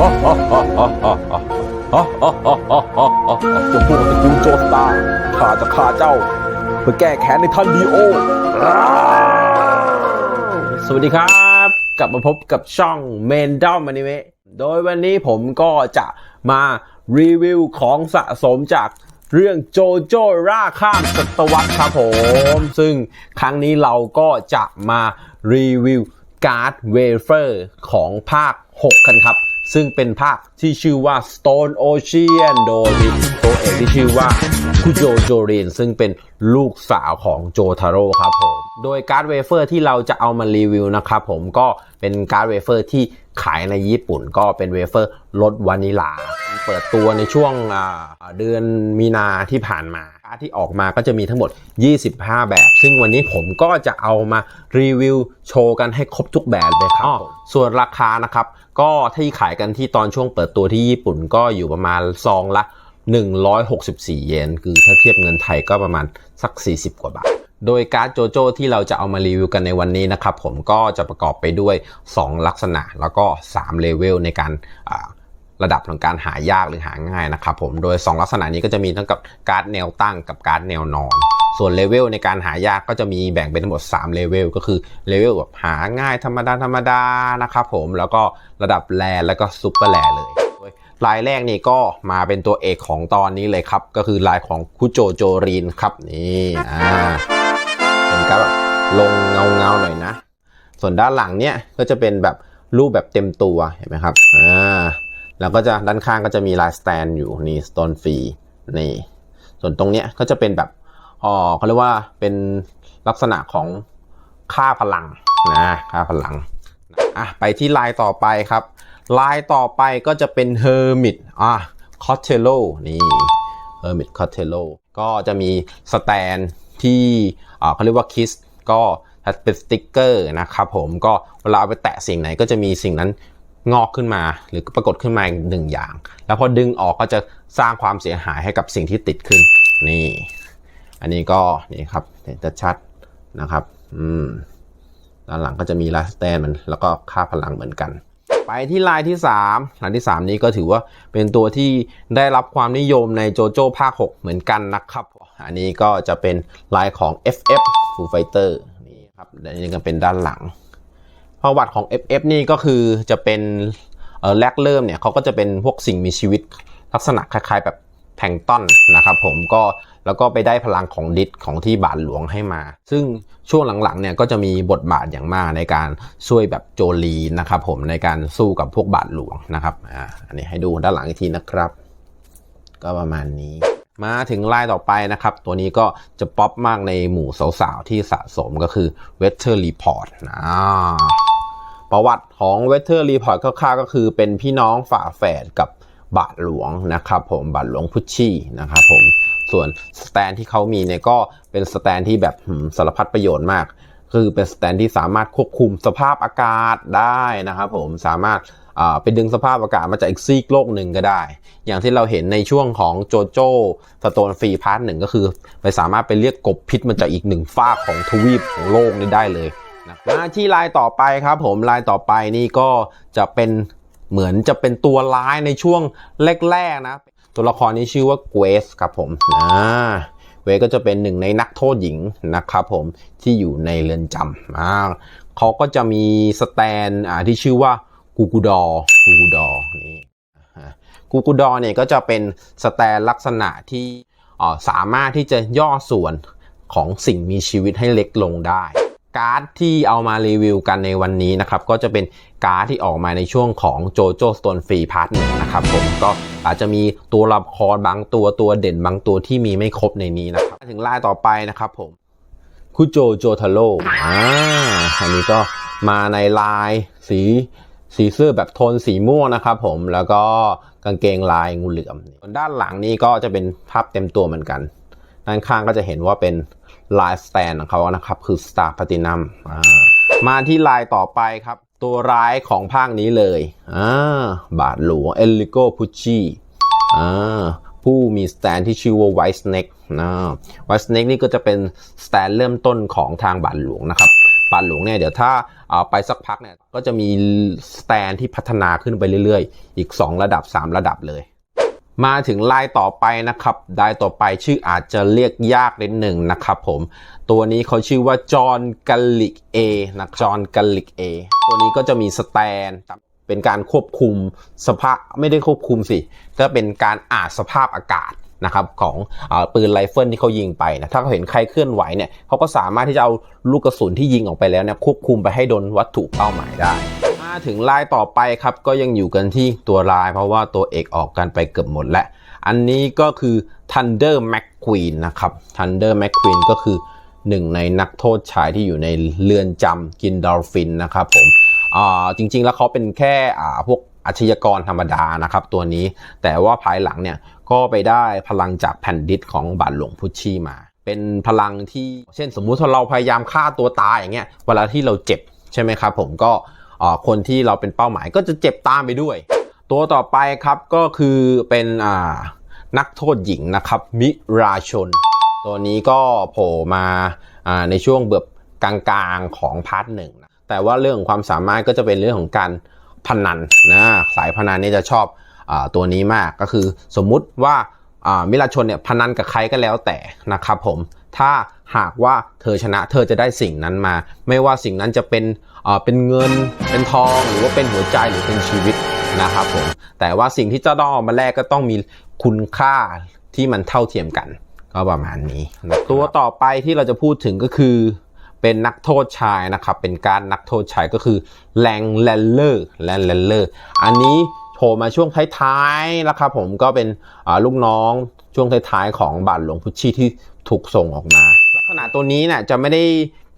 เจะพวกตระกูลโจสตาข้าจะฆ่าเจ้า เพื่อแก้แค้นในท่านดีโอ สวัสดีครับ กลับมาพบกับช่องเมนดอมอนิเมะโดยวันนี้ผมก็จะมารีวิวของสะสมจากเรื่องโจโจ้ราข้ามศตวรรษครับผม ซึ่งครั้งนี้เราก็จะมารีวิวการ์ดเวเฟอร์ของภาค 6 กันครับ ซึ่งเป็นภาคที่ชื่อว่า Stone Ocean โดยมีตัวเอกที่ชื่อว่าคุโจโจรินซึ่งเป็นลูกสาวของโจทาโร่ครับผม โดยการ์ดเวเฟอร์ที่เราจะเอามารีวิวนะครับผมก็เป็นการ์ดเวเฟอร์ที่ขายในญี่ปุ่นก็เป็นเวเฟอร์รสวานิลา เปิดตัวในช่วงเดือนมีนาที่ผ่านมาาร์ดที่ออกมาก็จะมีทั้งหมด 25 แบบ ซึ่งวันนี้ผมก็จะเอามารีวิวโชว์กันให้ครบทุกแบบเลยครับผมส่วนราคานะครับ ก็ที่ขายกันที่ตอนช่วงเปิดตัวที่ญี่ปุ่นก็อยู่ประมาณซองละ 164 เยน คือถ้าเทียบเงินไทยก็ประมาณสัก 40 กว่าบาทโดยการ์ดโจโจ้ที่เราจะเอามารีวิวกันในวันนี้นะครับ ผมก็จะประกอบไปด้วย 2 ลักษณะแล้วก็ 3 เลเวลในการอ่า ระดับของการหายากหรือหาง่ายนะครับผมโดย 2 ลักษณะนี้ก็จะมีทั้งกับการ์ดแนวตั้งกับการ์ดแนวนอน ส่วนเลเวลในการหายากก็จะมีแบ่งเป็นทั้งหมด3เลเวลก็คือเลเวลแบบหาง่ายธรรมดาธรรมดานะครับผมแล้วก็ระดับแรแล้วก็ซุปเปอร์แรเลยลายแรกนี่ก็มาเป็นตัวเอกของตอนนี้เลยครับ ก็คือลายของคุโจโจรีนครับนี่อ่าเป็นการแบบลงเงาเงาหน่อยนะ ส่วนด้านหลังเนี่ยก็จะเป็นแบบรูปแบบเต็มตัวเห็นไหมครับอ่า แล้วก็จะด้านข้างก็จะมีลายสแตนอยู่นี่สโตนฟรีนี่ส่วนตรงเนี้ยก็จะเป็นแบบอ๋อเขาเรียกว่าเป็นลักษณะของค่าพลังนะค่าพลังอะไปที่ลายต่อไปครับ ลายต่อไปก็จะเป็น Hermit อะ c o t e l o นี่ Hermit c o t e l o ก็จะมีสแตนที่อ่าเขาเรียกว่า Kiss ก็เป็นสติ๊กเกอร์นะครับผมก็เวลาเอาไปแตะสิ่งไหนก็จะมีสิ่งนั้น งอกขึ้นมา หรือปรากฏขึ้นมาอีกหนึ่งอย่าง แล้วพอดึงออกก็จะสร้างความเสียหายให้กับสิ่งที่ติดขึ้น นี่ อันนี้ก็นี่ครับเห็นชัดนะครับ อืมด้านหลังก็จะมีลายสแตนมันแล้วก็ค่าพลังเหมือนกัน ไปที่ลายที่3ลายที่ 3 นี้ก็ถือว่าเป็นตัวที่ได้รับความนิยมในโจโจ้ภาค 6 เหมือนกันนะครับ อันนี้ก็จะเป็นลายของ FF Full Fighter นี่ครับอันนี้ก็เป็นด้านหลัง ประวัติของ FF นี่ก็คือจะเป็นแรกเริ่มเนี่ยเขาก็จะเป็นพวกสิ่งมีชีวิตลักษณะคล้ายๆแบบแพลงต้นนะครับผมก็แล้วก็ไปได้พลังของดิสของที่บาทหลวงให้มา ซึ่งช่วงหลังๆเนี่ยก็จะมีบทบาทอย่างมากในการช่วยแบบโจลีนะครับผมในการสู้กับพวกบาทหลวงนะครับอ่าอันนี้ให้ดูด้านหลังอีกทีนะครับ ก็ประมาณนี้ มาถึงลายต่อไปนะครับ ตัวนี้ก็จะป๊อปมากในหมู่สาวๆที่สะสมก็คือ Weather Report อ่า ประวัติของ Weather Report คร่าวๆก็คือเป็นพี่น้องฝาแฝดกับบาทหลวงนะครับผมบาทหลวงพุชชี่นะครับผมส่วนสแตนที่เขามีเนี่ยก็เป็นสแตนที่แบบสารพัดประโยชน์มาก คือเป็นสแตนที่สามารถควบคุมสภาพอากาศได้นะครับผมสามารถไปดึงสภาพอากาศมาจากอีกซีกโลกหนึ่งก็ได้ อย่างที่เราเห็นในช่วงของโจโจ้สโตนฟรีพาร์ทหนึ่งก็คือ ไปสามารถไปเรียกกบพิษมาจากอีกหนึ่งฝากของทวีปของโลกนี้ได้เลย มาที่ลายต่อไปครับผมลายต่อไปนี่ก็จะเป็นเหมือนจะเป็นตัวร้ายในช่วงแรกๆนะ ตัวละครนี้ชื่อว่าเกวสครับผมอ่าเวสก็จะเป็นหนึ่งในนักโทษหญิงนะครับผมที่อยู่ในเรือนจำอ่าเขาก็จะมีสแตนอ่าที่ชื่อว่ากูกูดอกูกูดอนี่กูกูดอเนี่ยก็จะเป็นสแตนลักษณะที่อ่าสามารถที่จะย่อส่วนของสิ่งมีชีวิตให้เล็กลงได้ การ์ดที่เอามารีวิวกันในวันนี้นะครับก็จะเป็นการ์ดที่ออกมาในช่วงของโจโจ้สโตนฟรีพาร์ทหนึ่งนะครับผมก็อาจจะมีตัวละครบางตัวตัวเด่นบางตัวที่มีไม่ครบในนี้นะครับถึงลายต่อไปนะครับผมคุโจโจทาโร่อ่าอันนี้ก็มาในลายสีสีเสื้อแบบโทนสีม่วงนะครับผมแล้วก็กางเกงลายงูเหลือมส่วนด้านหลังนี่ก็จะเป็นภาพเต็มตัวเหมือนกัน ด้านข้างก็จะเห็นว่าเป็น ลายสแตนของเขานะครับ คือ Star Platinum มาที่ลายต่อไปครับ ตัวร้ายของภาคนี้เลยอ่าบาทหลวงเอลิโกพุชชีอ่าผู้มีสแตนที่ชื่อว่า White Snake นะ White Snake นี่ก็จะเป็นสแตนเริ่มต้นของทางบาทหลวงนะครับบาทหลวงเนี่ยเดี๋ยวถ้าเอาไปสักพักเนี่ยก็จะมีสแตนที่พัฒนาขึ้นไปเรื่อยๆ อีก 2 ระดับ 3 ระดับเลย มาถึงลายต่อไปนะครับลายต่อไปชื่ออาจจะเรียกยากนิดหนึ่งนะครับผมตัวนี้เขาชื่อว่าจอห์นกัลลิกเอนะจอห์นกัลลิกเอตัวนี้ก็จะมีสแตนเป็นการควบคุมสภาพไม่ได้ควบคุมสิก็เป็นการอ่านสภาพอากาศนะครับของอปืนไรเฟิลที่เขายิงไปนะถ้าเขาเห็นใครเคลื่อนไหวเนี่ยเขาก็สามารถที่จะเอาลูกกระสุนที่ยิงออกไปแล้วเนี่ยควบคุมไปให้โดนวัตถุเป้าหมายได้ มาถึงลายต่อไปครับก็ยังอยู่กันที่ตัวลาย เพราะว่าตัวเอกออกกันไปเกือบหมดแล้ว อันนี้ก็คือ Thunder McQueen นะครับ Thunder McQueen ก็คือหนึ่งในนักโทษชายที่อยู่ในเรือนจำกินดอลฟินนะครับผมอ่าจริงๆแล้วเขาเป็นแค่อ่าพวกอาชญากรธรรมดานะครับตัวนี้ แต่ว่าภายหลังเนี่ยก็ไปได้พลังจากแผ่นดิสของบาทหลวงพุชชีมา เป็นพลังที่เช่นสมมุติถ้าเราพยายามฆ่าตัวตายอย่างเงี้ยเวลาที่เราเจ็บใช่ไหมครับผมก็ คนที่เราเป็นเป้าหมายก็จะเจ็บตามไปด้วย ตัวต่อไปครับก็คือเป็นอ่านักโทษหญิงนะครับ มิราชน ตัวนี้ก็โผล่มาอ่าในช่วงแบบกลางๆของพาร์ทหนึ่งนะแต่ว่าเรื่องของความสามารถก็จะเป็นเรื่องของการพนันนะสายพนันนี่จะชอบอาตัวนี้มากก็คือสมมุติว่าอ่ามิราชนเนี่ยพนันกับใครก็แล้วแต่นะครับผม ถ้าหากว่าเธอชนะเธอจะได้สิ่งนั้นมา ไม่ว่าสิ่งนั้นจะเป็นเป็นเงินเป็นทองหรือว่าเป็นหัวใจหรือเป็นชีวิตนะครับผมแต่ว่าสิ่งที่จะต้องเอามาแลกก็ต้องมีคุณค่าที่มันเท่าเทียมกัน ก็ประมาณนี้นตัวต่อไปที่เราจะพูดถึงก็คือเป็นนักโทษชายนะครับ เป็นการนักโทษชายก็คือแรงแลนเลอร์แลนแลนเลอร์อันนี้ ผล่มาช่วงท้ายๆแล้วครับผมก็เป็นลูกน้องช่วงท้ายๆของบาทหลวงพุชชีที่ถูกส่งออกมา ลักษณะตัวนี้เนี่ยจะไม่ได้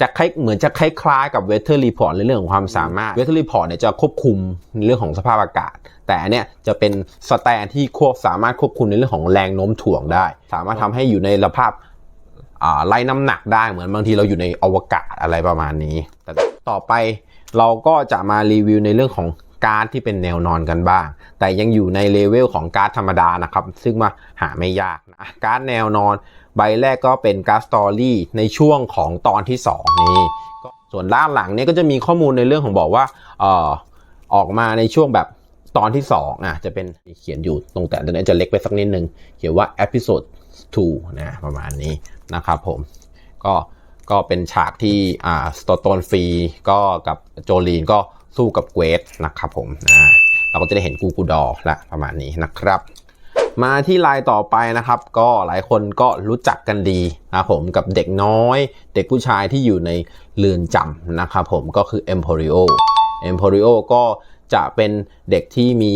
จะคล้ายเหมือนจะคล้ายๆกับเวเทอร์รีพอร์ตในเรื่องของความสามารถเวเทอร์รีพอร์ตเนี่ยจะควบคุมในเรื่องของสภาพอากาศ แต่อันเนี้ยจะเป็นสแตนที่ควบสามารถควบคุมในเรื่องของแรงโน้มถ่วงได้ สามารถทำให้อยู่ในสภาพไล่น้ำหนักได้เหมือนบางทีเราอยู่ในอวกาศอะไรประมาณนี้ แต่ต่อไปเราก็จะมารีวิวในเรื่องของ การ์ดที่เป็นแนวนอนกันบ้าง แต่ยังอยู่ในเลเวลของการ์ดธรรมดานะครับ ซึ่งมาหาไม่ยากนะการ์ดแนวนอน ใบแรกก็เป็นการ์ดสตอรี่ในช่วงของตอนที่ 2 นี้ ส่วนด้านหลังเนี่ยก็จะมีข้อมูลในเรื่องของบอกว่าเออออกมาในช่วงแบบตอนที่2อะจะเป็นเขียนอยู่ตรงแต่ตรงนี้จะเล็กไปสักนิดนึง เขียนว่า episode 2นะประมาณนี้นะครับผมก็ก็เป็นฉากที่อ่าสโตโตนฟรีก็กับโจลีนก็ สู้กับเกวสนะครับผมอ่าเราก็จะได้เห็นกูกูดอละประมาณนี้นะครับ มาที่ลายต่อไปนะครับ ก็หลายคนก็รู้จักกันดีนะผมกับเด็กน้อย เด็กผู้ชายที่อยู่ในเรือนจำนะครับผมก็คือ Emporio Emporio ก็จะเป็นเด็กที่มี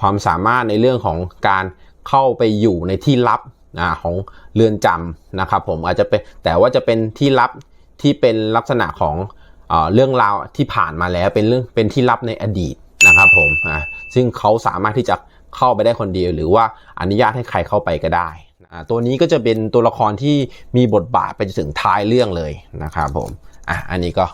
ความสามารถในเรื่องของการเข้าไปอยู่ในที่ลับอของเรือนจำนะครับผมอาจจะเป็นแต่ว่าจะเป็นที่ลับที่เป็นลักษณะของ เรื่องราวที่ผ่านมาแล้วเป็นเรื่องเป็นที่ลับในอดีตนะครับผมอ่าซึ่งเขาสามารถที่จะเข้าไปได้คนเดียว หรือว่าอนุญาตให้ใครเข้าไปก็ได้อ่าตัวนี้ก็จะเป็นตัวละครที่มีบทบาทไปจนถึงท้ายเรื่องเลยนะครับผมอะอันนี้ก็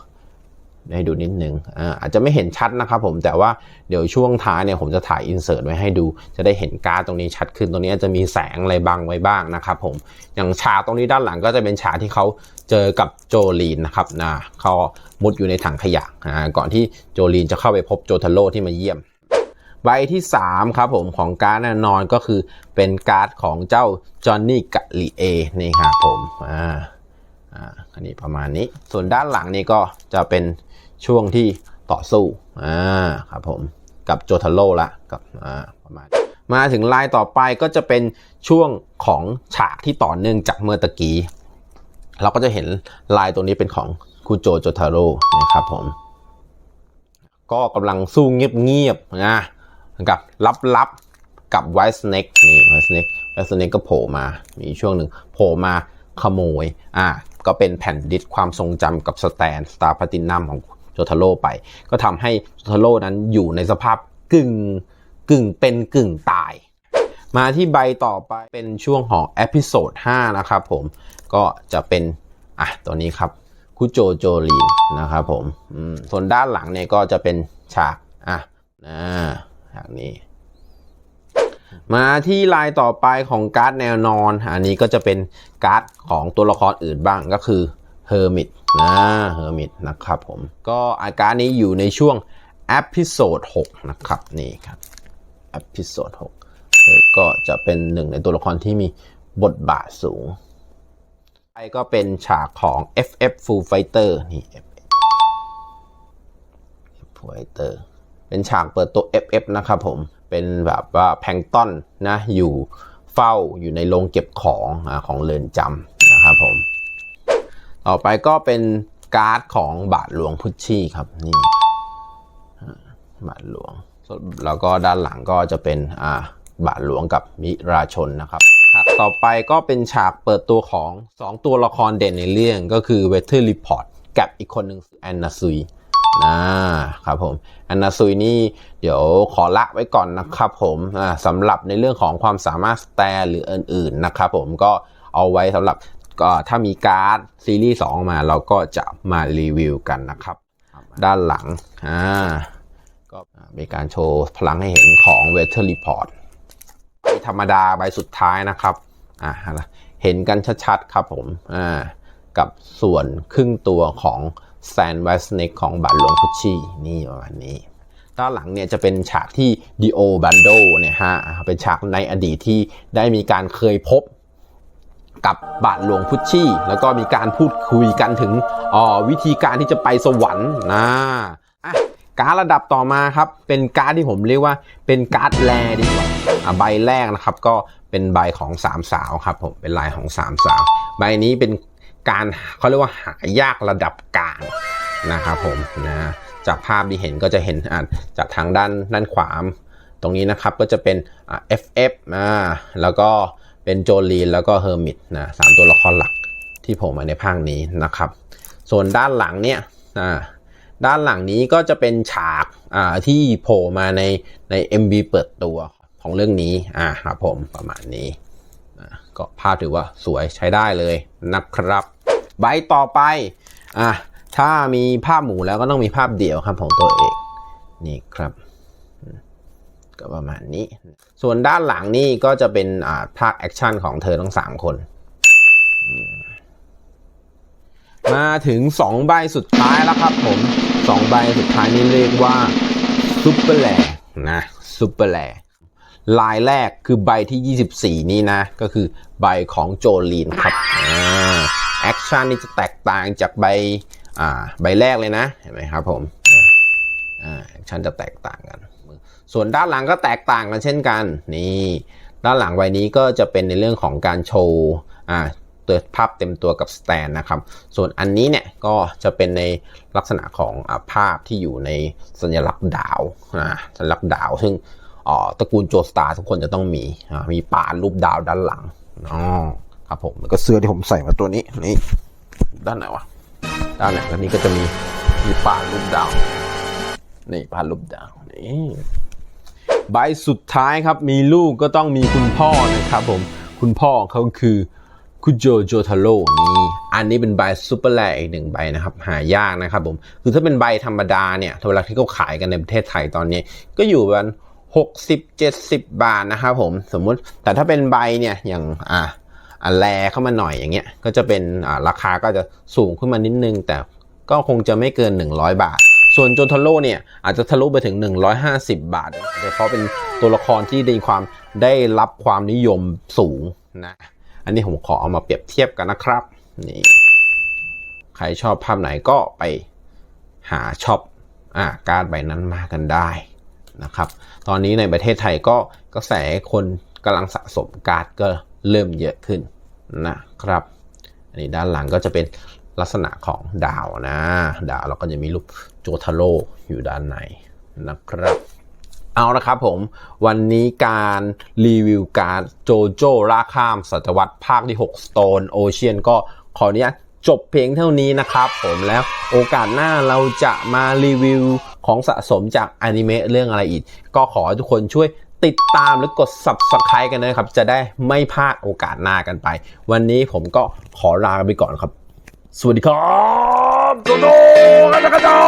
ให้ดูนิดนึงอ่าอาจจะไม่เห็นชัดนะครับผมแต่ว่าเดี๋ยวช่วงท้ายเนี่ยผมจะถ่ายอินเสิร์ตไว้ให้ดู จะได้เห็นการ์ดตรงนี้ชัดขึ้นตรงนี้จะมีแสงอะไรบังไว้บ้างนะครับผมอย่างฉากตรงนี้ด้านหลังก็จะเป็นฉากที่เขาเจอกับโจลีนนะครับนะเขามุดอยู่ในถังขยะอ่าก่อนที่โจลีนจะเข้าไปพบโจทาโร่ที่มาเยี่ยมใบที่ 3 ครับผมของการ์ดแน่นอนก็คือเป็นการ์ดของเจ้าจอห์นนี่กะลีเอนี่ครับผมอ่าอ่าอันนี้ประมาณนี้ ส่วนด้านหลังนี่ก็จะเป็น ช่วงที่ต่อสู้อ่าครับผมกับโจทาโร่ละกับอ่าประมาณมาถึงลายต่อไปก็จะเป็นช่วงของฉากที่ต่อเนื่องจากเมื่อตะกี้ เราก็จะเห็นลายตัวนี้เป็นของคุโจโจทาโร่นะครับผม ก็กำลังสู้เงียบๆนะกับลับๆกับไวส์เน็กนี่ไวส์เน็กไวส์เน็กก็โผล่มามีช่วงหนึ่งโผล่มาขโมยอ่าก็เป็นแผ่นดิสความทรงจำกับสแตนสตาร์พัตินัมของ โจทาโร่ไป ก็ทำให้โจทาโร่นั้นอยู่ในสภาพกึ่งกึ่งเป็นกึ่งตาย มาที่ใบต่อไปเป็นช่วงของเอพิโซด5นะครับผมก็จะเป็นอะตัวนี้ครับคุโจโจลีนนะครับผมอืมส่วนด้านหลังเนี่ยก็จะเป็นฉากอะนะฉากนี้ มาที่ลายต่อไปของการ์ดแนวนอน อันนี้ก็จะเป็นการ์ดของตัวละครอื่นบ้างก็คือ เฮอร์มิตนะเฮอร์มิตนะครับผม ก็อาการนี้อยู่ในช่วงเอพิโซด6นะครับ นี่ครับเอพิโซด6เธอก็จะเป็นหนึ่งในตัวละครที่มีบทบาทสูงไปก็เป็นฉากของ FF Full Fighter นี่ FF Full Fighter เป็นฉากเปิดตัว FF นะครับผม เป็นแบบว่าแพงต้นนะ อยู่เฝ้าอยู่ในโรงเก็บของอของเรือนจำนะครับผม ต่อไปก็เป็นการ์ดของบาทหลวงพุชชี่ครับนี่บาทหลวง แล้วก็ด้านหลังก็จะเป็นอ่าบาทหลวงกับมิราชนนะครับครับต่อไปก็เป็นฉากเปิดตัวของ 2 ตัวละครเด่นในเรื่องก็คือเวเทอร์รีพอร์ตกับอีกคนหนึ่งแอนนาซุยนะครับผมแอนนาซุยนี่เดี๋ยวขอละไว้ก่อนนะครับผมสำหรับในเรื่องของความสามารถสแตร์หรืออื่นๆนะครับผมก็เอาไว้สำหรับ ก็ถ้ามีการ์ดซีรีส์2ออกมาเราก็จะมารีวิวกันนะครับ ด้านหลังอ่าก็มีการโชว์พลังให้เห็นของ Weather Report ใบธรรมดาใบสุดท้ายนะครับอ่าเห็นกันชัดๆครับผมอ่ากับส่วนครึ่งตัวของ s a n w e s n e c k ของบาทหลวงพุชชี่นี่ประมาณนี้ด้านหลังเนี่ยจะเป็นฉากที่ Dio Bando เนี่ยฮะเป็นฉากในอดีตที่ได้มีการเคยพบ กับบาทหลวงพุชชี่ แล้วก็มีการพูดคุยกันถึงออวิธีการที่จะไปสวรรค์นะอะการดระดับต่อมาครับ เป็นการ์ดที่ผมเรียกว่าเป็นการ์ดแรดีกว่าใบแรกนะครับก็เป็นใบของสามสาวครับผมเป็นลายของสามสาว ใบนี้เป็นการเขาเรียกว่าหายากระดับกลางนะครับผมนะจากภาพที่เห็นก็จะเห็นอะจากทางด้านด้านขวาตรงนี้นะครับก็จะเป็นอ่า FF อ่าแล้วก็ เป็นโจลีนแล้วก็เฮอร์มิตนะสามตัวละครหลักที่โผมมาในภาคนี้นะครับ ส่วนด้านหลังเนี่ยอ่าด้านหลังนี้ก็จะเป็นฉากอ่าที่โผล่มาในใน MV เปิดตัวของเรื่องนี้อ่าครับผมประมาณนี้อ่าก็ภาพถือว่าสวยใช้ได้เลยนะครับใบต่อไปอะถ้ามีภาพหมูแล้วก็ต้องมีภาพเดี่ยวครับของตัวเอกนี่ครับ ก็ประมาณนี้ ส่วนด้านหลังนี่ก็จะเป็นอ่าภาคแอคชั่นของเธอทั้ง 3 คน มาถึง 2 ใบสุดท้ายแล้วครับผม 2 ใบสุดท้ายนี่เรียกว่าซุปเปอร์แลนะซุปเปอร์แลลายแรกคือใบที่ 24 นี่นะ ก็คือใบของโจลีนครับแอคชั่นนี่จะแตกต่างจากใบใบแรกเลยนะ เห็นไหมครับผมแอคชั่นจะแตกต่างกัน ส่วนด้านหลังก็แตกต่างกันเช่นกันนี่ด้านหลังใบนี้ก็จะเป็นในเรื่องของการโชว์อ่าตัวภาพเต็มตัวกับสแตนนะครับ ส่วนอันนี้เนี่ยก็จะเป็นในลักษณะของอาภาพที่อยู่ในสัญลักษณ์ดาวอ่าสัญลักษณ์ดาว ซึ่งตระกูลโจสตาร์ทุกคนจะต้องมีอ่ามีปานรูปดาวด้านหลังอ๋อครับผมแล้วก็เสื้อที่ผมใส่มาตัวนี้นี่ด้านไหนวะด้านไหนแล้วนี้ก็จะมีมีปานรูปดาวนี่ปานรูปดาวนี่ ใบสุดท้ายครับมีลูกก็ต้องมีคุณพ่อนะครับผมคุณพ่อเขาคือคุณโจโจทาโร่นี่อันนี้เป็นใบซูเปอร์แลอีกหนึ่งใบนะครับหายากนะครับผมคือถ้าเป็นใบธรรมดาเนี่ยเวลาที่เขาขายกันในประเทศไทยตอนนี้ ก็อยู่ประมาณหกสิบเจ็ดสิบบาทนะครับผมสมมุติแต่ถ้าเป็นใบเนี่ยอย่างอ่าอ่าแลเข้ามาหน่อยอย่างเงี้ยก็จะเป็นราคาก็จะสูงขึ้นมานิดนึง แต่ก็คงจะไม่เกิน 100 บาท ส่วนโจนทโร่เนี่ยอาจจะทะลุไปถึง 150 บาทโดยเฉพาะเป็นตัวละครที่ได้ความได้รับความนิยมสูงนะอันนี้ผมขอเอามาเปรียบเทียบกันนะครับนี่ใครชอบภาพไหนก็ไปหาช็อปอ่าการ์ดใบนั้นมากันได้นะครับ ตอนนี้ในประเทศไทยก็กระแสคนกำลังสะสมการ์ดก็เริ่มเยอะขึ้นนะครับ อันนี้ด้านหลังก็จะเป็นลักษณะของดาวนะ ดาวแล้วก็จะมีรูป โจทาโร่อยู่ด้านในนะครับเอาละครับผมวันนี้การรีวิวการโจโจ้ราข้ามศตวรรษภาคที่ 6 Stone Ocean ก็ขออนุญาตจบเพียงเท่านี้นะครับผมแล้วโอกาสหน้าเราจะมารีวิวของสะสมจากอนิเมะเรื่องอะไรอีก ก็ขอให้ทุกคนช่วยติดตามหรือกด Subscribe กันนะครับ จะได้ไม่พลาดโอกาสหน้ากันไป วันนี้ผมก็ขอลาไปก่อนครับ สวัสดีครับโจโจกระเจ้า